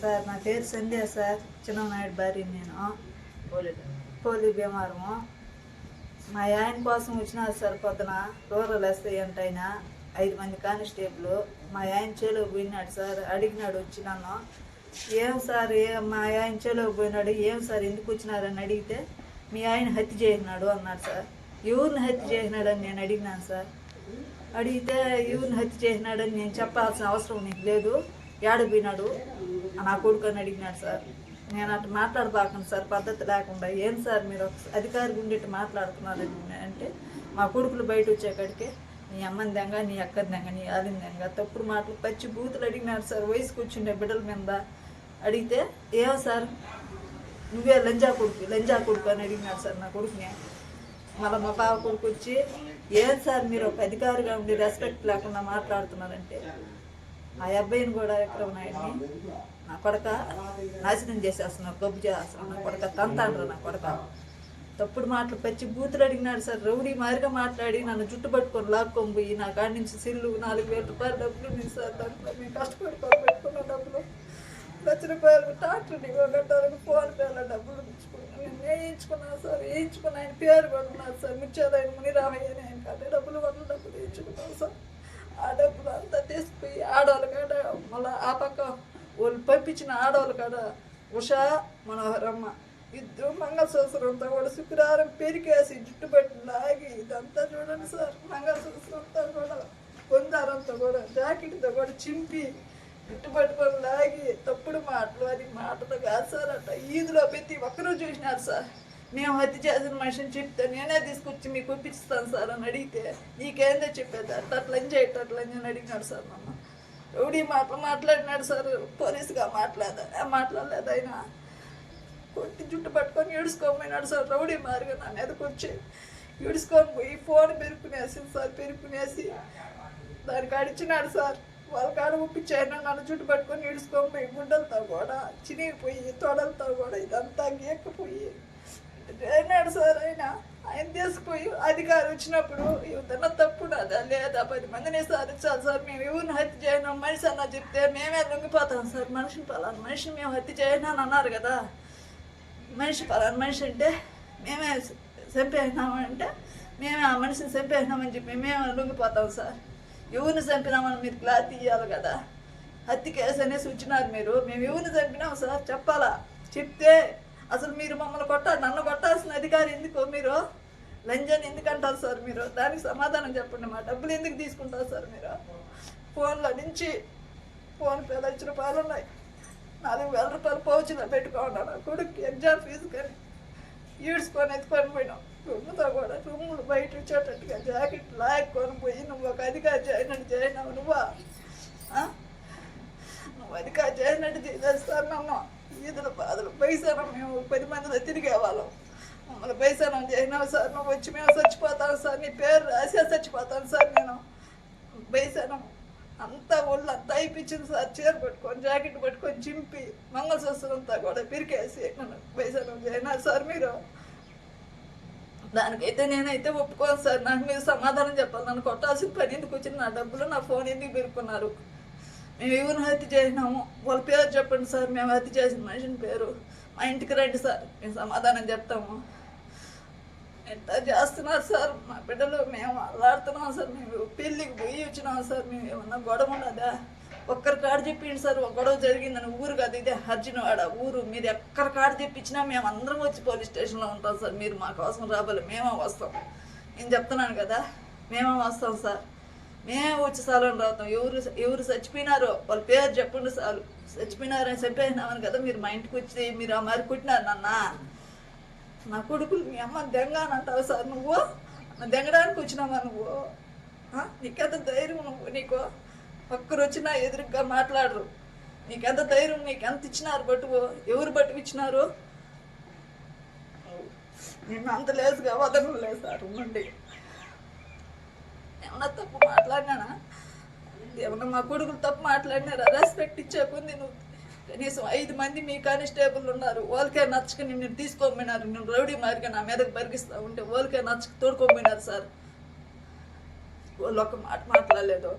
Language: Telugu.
సార్ నా పేరు సంధ్య సార్. చిన్ననాయుడు భార్య నేను. పోలీ బీమారము. మా ఆయన కోసం వచ్చినారు సార్ పొద్దున రూరల్ ఎస్ఐ అంటే ఆయన. ఐదు మంది కానిస్టేబుల్. మా ఆయన చేలో పోయినాడు సార్. అడిగినాడు వచ్చి నన్ను. ఏం సార్ ఏ మా ఆయన చేలో పోయినాడు. ఏం సార్ ఎందుకు వచ్చినారని అడిగితే మీ ఆయన హత్య చేసినాడు అన్నాడు సార్. ఎవరిని హత్య చేసినాడని నేను అడిగినాను సార్. అడిగితే ఎవరిని హత్య చేసినాడని నేను చెప్పాల్సిన అవసరం నీకు లేదు. ఏడపోయినాడు నా కొడుకు అని అడిగినాడు సార్. నేను అటు మాట్లాడబాకండి సార్ పద్ధతి లేకుండా. ఏం సార్ మీరు అధికారి గుండెట్టు మాట్లాడుతున్నారని అంటే మా కొడుకులు బయట వచ్చేకాడికే నీ అమ్మని దెంగ నీ అక్కని దెంగ నీ ఆలిన దెంగ. తప్పుడు మాటలు పచ్చి బూతులు అడిగినాడు సార్. వయసుకు వచ్చిండే బిడ్డల మీద అడిగితే ఏమో సార్ నువ్వే లంజా కొడుకు లంజా కొడుకు అని అడిగినాడు సార్ నా కొడుకుని. మళ్ళీ మా బావ కొడుకు వచ్చి ఏం సార్ మీరు ఒక అధికారిగా ఉండి రెస్పెక్ట్ లేకుండా మాట్లాడుతున్నారంటే ఆ అబ్బాయిని కూడా విక్రమ నాయుడిని నా కొడక నాశనం చేసేస్తున్నావు గబ్బు చేస్తున్నావు నా కొడక తంతాండ్రు నా కొడక. తప్పుడు మాటలు పచ్చి బూతులు అడిగినాడు సార్. రౌడీ మారిగా మాట్లాడి నన్ను జుట్టు పట్టుకొని లాక్కొని పోయి నా కాడి నుంచి సిల్లు నాలుగు వేల రూపాయలు డబ్బులు ఉంది సార్. దాంట్లో మేము కష్టపడి పెట్టుకున్న డబ్బులు లక్ష రూపాయలు ట్రాక్టర్ గంటలకు ఫోన్ పేల డబ్బులు ఇచ్చుకున్నాను నేను వేయించుకున్నాను సార్. వేయించుకున్న ఆయన పేరు కూడా సార్. ముచ్చేదాయన మునిరామయ్య అని ఆయన కాదు డబ్బులు వందల మళ్ళీ ఆ పక్క వాళ్ళు పంపించిన ఆడవాళ్ళు కదా ఉషా మనోహరమ్మ ఇద్దరు మంగళసూత్రంతో కూడా శుక్రవారం పెరికేసి జుట్టు పట్టి లాగి ఇదంతా చూడండి సార్ మంగళసూత్రంతో కూడా కొందారంతో కూడా జాకెట్తో కూడా చింపి జుట్టు పట్టుకొని లాగి తప్పుడు మాటలు అది మాటలు కాదు సార్ అంట. ఈదులో ప్రతి ఒక్కరూ చూసినారు సార్. మేము హత్య చేసిన మనిషిని చెప్తే నేనే తీసుకొచ్చి మీకు పంపిస్తాను సార్ అని అడిగితే నీకేందో చెప్పేది అట్లా అట్లా ఎంజాయ్ అట్లా అని అడిగినాడు సార్ మమ్మ. ఎవడి మాటలు మాట్లాడినాడు సార్? పోలీసుగా మాట్లాడా మాట్లాడలేదు ఆయన కొట్టి జుట్టు పట్టుకొని ఏడుచుకోమన్నాడు సార్. రౌడీ మారిగా నా మీదకి వచ్చి ఏడుచుకొని పోయి ఫోన్ పెరుకునేసి సార్ పెరుకునేసి దానికి అడిచినాడు సార్. వాళ్ళ కాడ ఒప్పించారు నన్ను జుట్టు పట్టుకొని ఏడుసుకొని పోయి గుడ్డలతో కూడా చినిగిపోయి తొడలతో కూడా ఇదంతా గీక్కపోయి అయినాడు సార్ ఆయన ఆయన తీసుకుపోయి అధికారి వచ్చినప్పుడు ఇవన్న తప్పు నాదా లేదా పది మందిని సాధించాలి సార్ మేము ఎవరిని హత్య చేయను మనిషి అన్న చెప్తే మేమే లొంగిపోతాం సార్ మనిషిని పలానా మనిషిని మేము హత్య చేయను అని అన్నారు కదా. మనిషి పలానా మనిషి అంటే మేమే చంపేసినామంటే మేమే ఆ మనిషిని చంపేసినామని చెప్పి మేమే లొంగిపోతాం సార్. ఎవరిని చంపినామని మీరు క్లాత్ ఇవ్వాలి కదా. హత్య కేసు అనేసి వచ్చినారు మీరు మేము ఎవరిని చంపినాం సార్ చెప్పాలా? చెప్తే అసలు మీరు మమ్మల్ని కొట్టాలి నన్ను కొట్టాల్సిన అధికారి ఎందుకు మీరు? లంజాన్ని ఎందుకు అంటారు సార్ మీరు? దానికి సమాధానం చెప్పండి మా డబ్బులు ఎందుకు తీసుకుంటారు సార్ మీరు? ఫోన్లో నుంచి ఫోన్ పే లక్ష రూపాయలు ఉన్నాయి. నాలుగు వేల రూపాయలు పౌచిలో పెట్టుకోండి కొడుకు ఎగ్జామ్ ఫీజు కానీ ఈడ్చుకొని ఎత్తుకొని పోయినాం. రూమ్తో కూడా రూములు బయట వచ్చేటట్టుగా జాకెట్ లాక్కొని పోయి నువ్వు ఒక అధికారి చేయనట్టు చేయనావు నువ్వా? నువ్వు అధికారి చేయనట్టు చేసేస్తాను నన్ను. ఈదులు బాధలు పైసా మేము పది మందిలో తిరిగేవాళ్ళం. మమ్మల్ని పైసానం చేసినావు సార్ నువ్వు వచ్చి మేము చచ్చిపోతాను సార్ నీ పేరు రాసే చచ్చిపోతాను సార్ నేను. పైసాను అంతా ఒళ్ళు అంతా అయిపించింది సార్ చీర పట్టుకొని జాకెట్ పట్టుకొని చింపి మంగళసూత్రం అంతా కూడా పిరికేసి నన్ను పైసానం చేయనా సార్ మీరు? దానికైతే నేనైతే ఒప్పుకోను సార్ నాకు మీరు సమాధానం చెప్పాలి. నన్ను కొట్టాల్సిన పని ఎందుకు వచ్చింది? నా డబ్బులు నా ఫోన్ ఎందుకు పెరుకున్నారు మేము ఎవరిని హత్య చేసినాము? వాళ్ళ పేరు చెప్పండి సార్ మేము హత్య చేసిన మనిషిని పేరు. మా ఇంటికి రండి సార్ మేము సమాధానం చెప్తాము. ఎంత చేస్తున్నారు సార్? మా బిడ్డలు మేము అల్లాడుతున్నాం సార్. మేము పెళ్ళికి పోయి వచ్చినాం సార్. మేము ఏమన్నా గొడవ ఉన్నదా? ఒక్కరి కాడ చెప్పిండు సార్. ఒక గొడవ జరిగిందని ఊరు కాదు ఇదే హర్జునవాడ ఊరు. మీరు ఎక్కడి కాడ చెప్పించినా మేము అందరం వచ్చి పోలీస్ స్టేషన్లో ఉంటాం సార్. మీరు మా కోసం రావాలి మేమే వస్తాం. నేను చెప్తున్నాను కదా మేమే వస్తాం సార్. మేమే వచ్చి సాలని రావుతాం ఎవరు ఎవరు చచ్చిపోయినారో వాళ్ళ పేరు చెప్పండి సార్. చచ్చిపోయినారని చెప్పేసినామని కదా మీరు మా ఇంటికి వచ్చి మీరు ఆ మరి కుట్టినారు నాన్న. నా కొడుకులు మీ అమ్మ దెంగ అని అంటావు సార్ నువ్వు? దెంగడానికి వచ్చినావా నువ్వు? నీకెంత ధైర్యం నువ్వు నీకు? ఒక్కరు వచ్చినా ఎదురుగా మాట్లాడరు. నీకెంత ధైర్యం నీకెంత ఇచ్చినారు బట్టువు? ఎవరు బట్టుకు ఇచ్చినారు నిన్ను అంత లేసుగా వదనం లేదు సార్ ఉండండి. ఏమన్నా తప్పు మాట్లాడినానా? ఏమన్నా మా కొడుకులు తప్పు మాట్లాడినారా? రెస్పెక్ట్ ఇచ్చేకుంది నువ్వు కనీసం ఐదు మంది మీ కానిస్టేబుల్ ఉన్నారు వాళ్ళకే నచ్చక నిన్ను తీసుకోమన్నారు నేను రౌడీ మారిగా నా మీదకి బరిగిస్తా ఉంటే వాళ్ళకే నచ్చక తోడుకోమన్నారు సార్. వాళ్ళు ఒక మాట మాట్లాడలేదు.